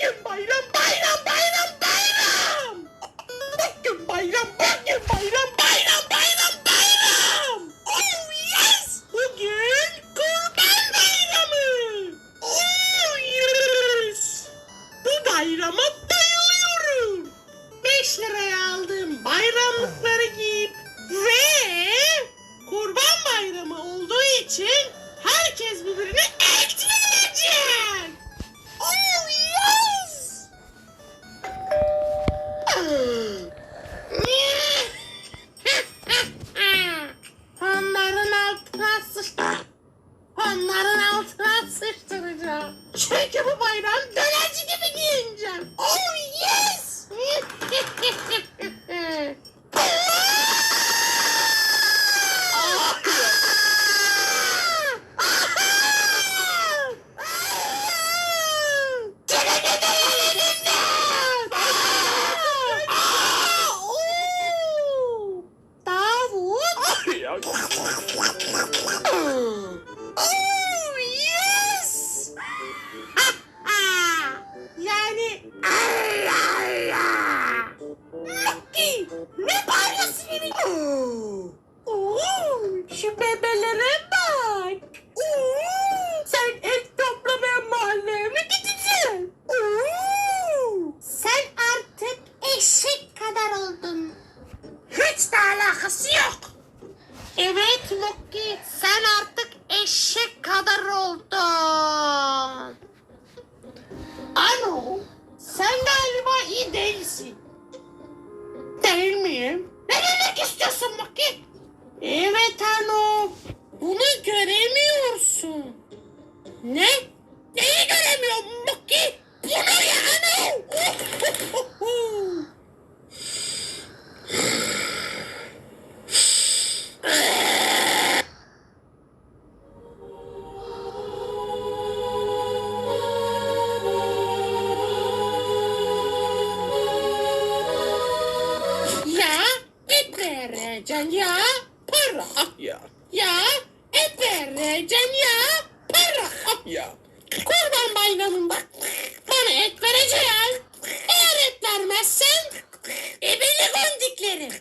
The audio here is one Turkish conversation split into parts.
ยืมใบแล้วไปเล Çünkü bu bayram bebelere bak. Oo, sen et toplamaya mahalleye mi gideceksin? Oo, sen artık eşek kadar oldun. Hiç de alakası yok. Evet Lucky, sen artık eşek kadar oldun. Ano, sen galiba iyi değilsin. Değil miyim? Ne demek istiyorsun Lucky? Evet Ano, bunu göremiyorsun. Ne? Neyi göremiyorum Lucky? Bunu ya Ano. Ya et vereceksin ya para ya. Vereceksin ya para ya. Kurban bayramında bana et vereceksin. Eğer et vermezsen ebeli gondiklerim.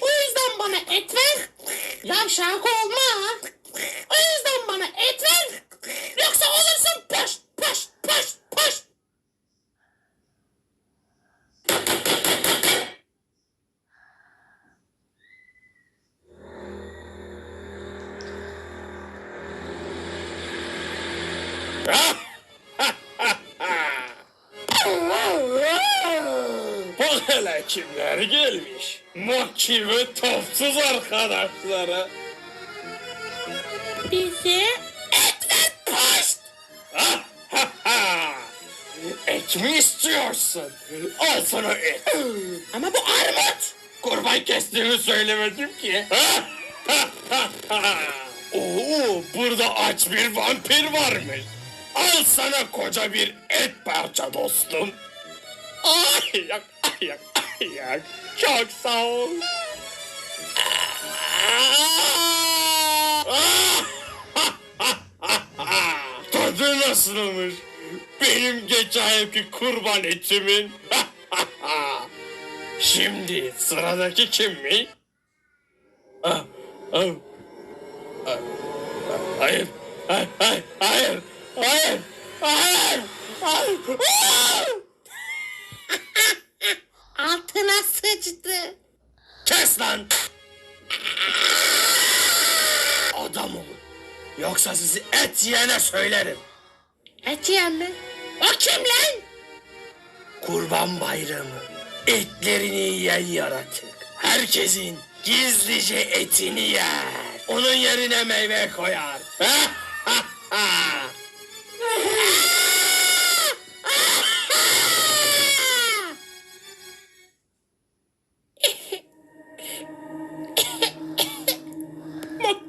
O yüzden bana et ver. Yavşak olma. O yüzden bana et ver. Yoksa olursun hele kimler gelmiş. Maki ve topsuz arkadaşları. Bize et ver poş. Ha, ha, ha. Et mi istiyorsun? Al sana et. Ama bu armut. Kurban kestiğimi söylemedim ki. Ha, ha, ha, ha. Oo, burada aç bir vampir varmış. Al sana koca bir et parça dostum. Ay Çok sağ ol. Tadı nasılmış? Benim geçen yılki kurban etimin. Şimdi sıradaki kimmiş? Ah, ah, ah, Kes lan! Adam olun. Yoksa sizi et yiyene söylerim. Et yiyen mi? O kim lan? Kurban bayramı. Etlerini yiyen yaratık. Herkesin gizlice etini yer. Onun yerine meyve koyar.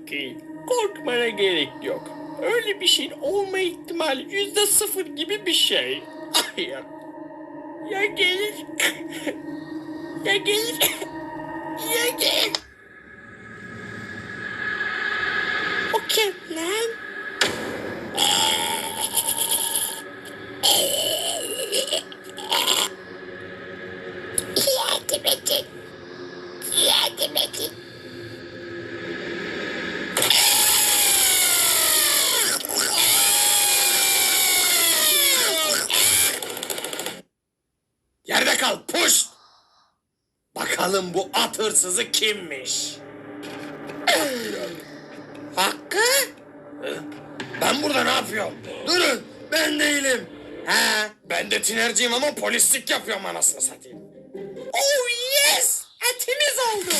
Mokki, korkmana gerek yok. Öyle bir şeyin olma ihtimali yüzde sıfır gibi bir şey. Hayır. Ya gelir. ya gelir. ya gelir. O kim lan? Bakalım bu at hırsızı kimmiş? Hakkı? Ben burada ne yapıyorum? Durun ben değilim. Ha? Ben de tinerciyim ama polislik yapıyorum anasını satayım. Oh yes! Etimiz oldu.